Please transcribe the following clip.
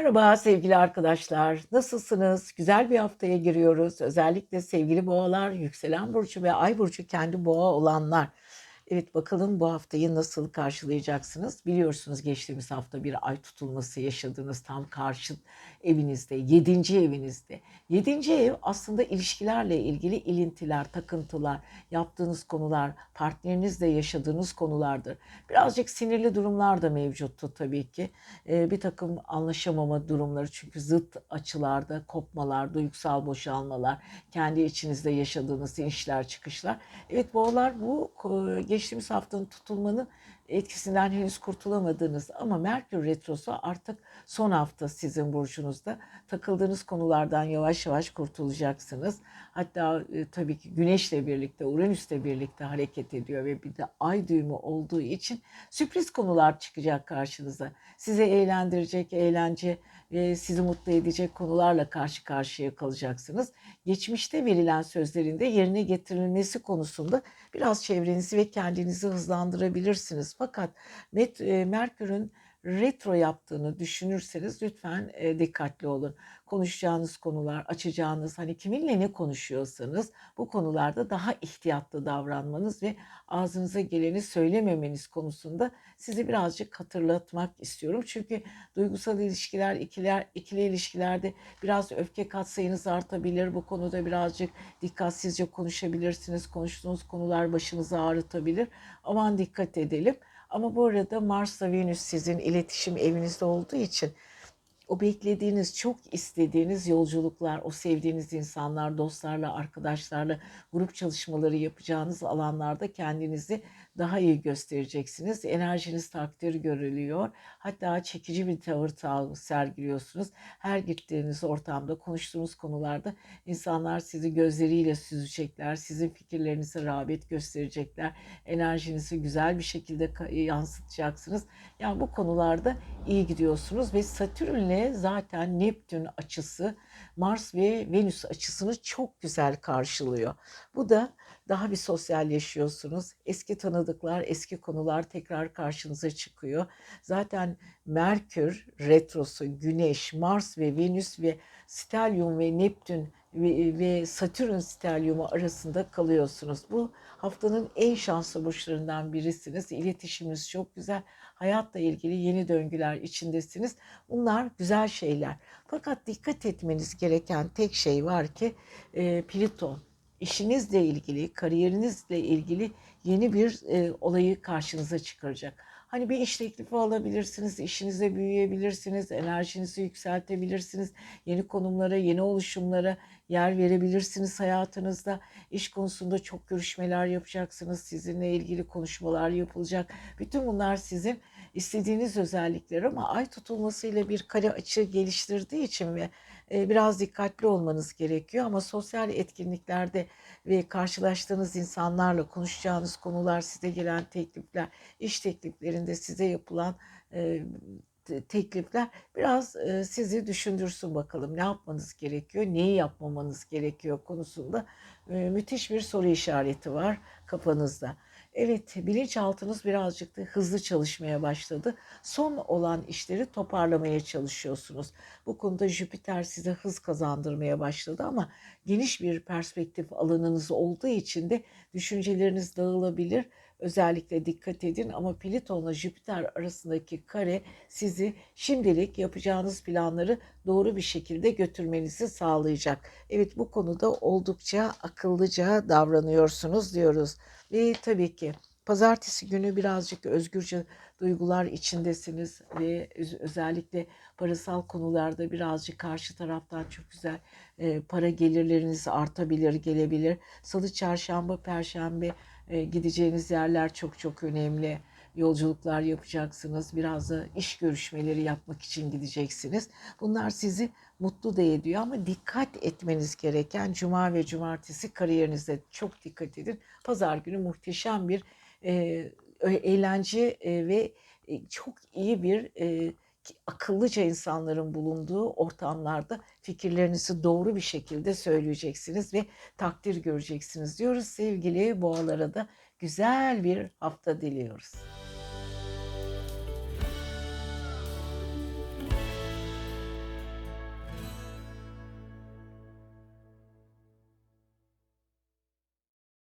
Merhaba sevgili arkadaşlar. Nasılsınız? Güzel bir haftaya giriyoruz. Özellikle sevgili boğalar, yükselen burcu ve ay burcu kendi boğa olanlar. Evet bakalım bu haftayı nasıl karşılayacaksınız? Biliyorsunuz geçtiğimiz hafta bir ay tutulması yaşadığınız tam karşı evinizde, yedinci evinizde. Yedinci ev aslında ilişkilerle ilgili ilintiler, takıntılar, yaptığınız konular, partnerinizle yaşadığınız konulardır. Birazcık sinirli durumlar da mevcuttu tabii ki. Ee, bir takım anlaşamama durumları çünkü zıt açılarda, kopmalar, duygusal boşalmalar, kendi içinizde yaşadığınız inişler çıkışlar. Evet boğalar bu e, geçtiğimiz haftanın tutulmanın etkisinden henüz kurtulamadığınız ama Merkür Retrosu artık son hafta sizin burcunuzda. Takıldığınız konulardan yavaş yavaş kurtulacaksınız. Hatta e, tabii ki Güneş'le birlikte, Uranüs'le birlikte hareket ediyor ve bir de ay düğümü olduğu için sürpriz konular çıkacak karşınıza. Sizi eğlendirecek, eğlence ve sizi mutlu edecek konularla karşı karşıya kalacaksınız. Geçmişte verilen sözlerin de yerine getirilmesi konusunda biraz çevrenizi ve kendinizi hızlandırabilirsiniz. Fakat Met, e, Merkür'ün retro yaptığını düşünürseniz lütfen e, dikkatli olun. Konuşacağınız konular, açacağınız hani kiminle ne konuşuyorsanız bu konularda daha ihtiyatlı davranmanız ve ağzınıza geleni söylememeniz konusunda sizi birazcık hatırlatmak istiyorum. Çünkü duygusal ilişkiler, ikiler, ikili ilişkilerde biraz öfke katsayınız artabilir. Bu konuda birazcık dikkatsizce konuşabilirsiniz. Konuştuğunuz konular başınızı ağrıtabilir. Aman dikkat edelim. Ama bu arada Mars'la Venüs sizin iletişim evinizde olduğu için o beklediğiniz, çok istediğiniz yolculuklar, o sevdiğiniz insanlar, dostlarla, arkadaşlarla grup çalışmaları yapacağınız alanlarda kendinizi daha iyi göstereceksiniz. Enerjiniz takdir görülüyor. Hatta çekici bir tavır sergiliyorsunuz. Her gittiğiniz ortamda, konuştuğunuz konularda insanlar sizi gözleriyle süzecekler. Sizin fikirlerinize rağbet gösterecekler. Enerjinizi güzel bir şekilde yansıtacaksınız. Yani bu konularda iyi gidiyorsunuz ve Satürn'le zaten Neptün açısı Mars ve Venüs açısını çok güzel karşılıyor. Bu da daha bir sosyalleşiyorsunuz. Eski tanıdıklar, eski konular tekrar karşınıza çıkıyor. Zaten Merkür retrosu, Güneş, Mars ve Venüs ve Stelyum ve Neptün ve, ve Satürn stelyumu arasında kalıyorsunuz. Bu haftanın en şanslı burçlarından birisiniz. İletişiminiz çok güzel. Hayatla ilgili yeni döngüler içindesiniz. Bunlar güzel şeyler. Fakat dikkat etmeniz gereken tek şey var ki e, Plüton işinizle ilgili, kariyerinizle ilgili yeni bir e, olayı karşınıza çıkaracak. Hani bir iş teklifi alabilirsiniz, işinize büyüyebilirsiniz, enerjinizi yükseltebilirsiniz, yeni konumlara, yeni oluşumlara yer verebilirsiniz hayatınızda. İş konusunda çok görüşmeler yapacaksınız, sizinle ilgili konuşmalar yapılacak. Bütün bunlar sizin istediğiniz özellikler ama ay tutulmasıyla bir kare açı geliştirdiği için ve biraz dikkatli olmanız gerekiyor ama sosyal etkinliklerde ve karşılaştığınız insanlarla konuşacağınız konular, size gelen teklifler, iş tekliflerinde size yapılan teklifler biraz sizi düşündürsün bakalım ne yapmanız gerekiyor, neyi yapmamanız gerekiyor konusunda müthiş bir soru işareti var kafanızda. Evet, bilinçaltınız birazcık da hızlı çalışmaya başladı. Son olan işleri toparlamaya çalışıyorsunuz. Bu konuda Jüpiter size hız kazandırmaya başladı ama geniş bir perspektif alanınız olduğu için de düşünceleriniz dağılabilir. Özellikle dikkat edin ama Plüton'la Jüpiter arasındaki kare sizi şimdilik yapacağınız planları doğru bir şekilde götürmenizi sağlayacak. Evet bu konuda oldukça akıllıca davranıyorsunuz diyoruz. Ve tabii ki pazartesi günü birazcık özgürce duygular içindesiniz ve özellikle parasal konularda birazcık karşı taraftan çok güzel e, para gelirleriniz artabilir, gelebilir. Salı, çarşamba, perşembe e, gideceğiniz yerler çok çok önemli. Yolculuklar yapacaksınız. Biraz da iş görüşmeleri yapmak için gideceksiniz. Bunlar sizi mutlu da ediyor ama dikkat etmeniz gereken cuma ve cumartesi kariyerinizde çok dikkat edin. Pazar günü muhteşem bir e, eğlence e, ve e, çok iyi bir e, akıllıca insanların bulunduğu ortamlarda fikirlerinizi doğru bir şekilde söyleyeceksiniz ve takdir göreceksiniz diyoruz. Sevgili boğalara da güzel bir hafta diliyoruz.